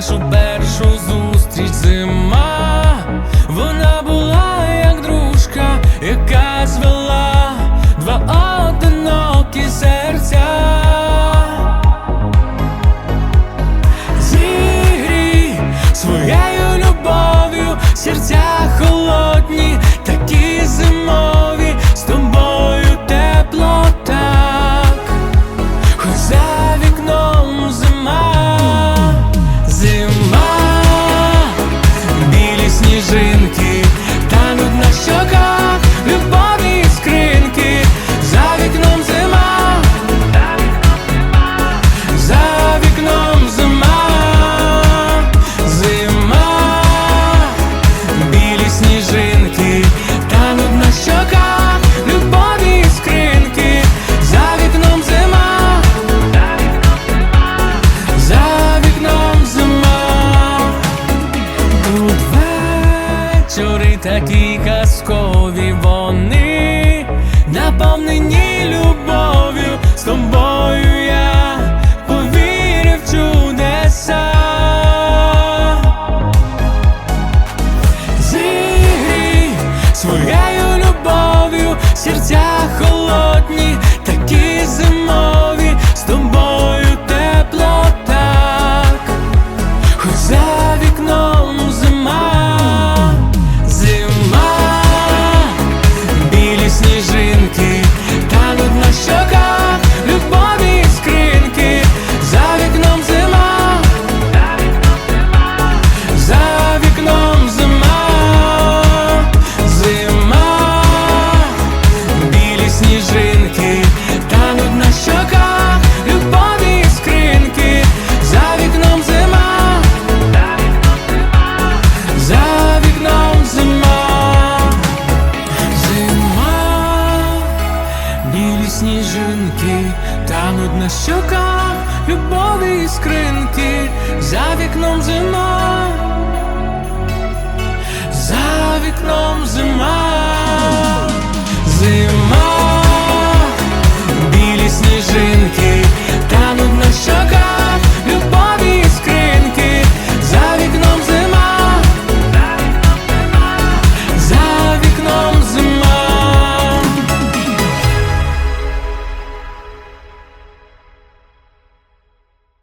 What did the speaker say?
нашу першу зустріч зиму. сніжинки. такі казкові вони, наповнені любов'ю з тобою я повірив чудеса. Зігрій своєю любов'ю серця холодні будинки, тануть на щоках любові іскринки, за вікном зима, за вікном зима.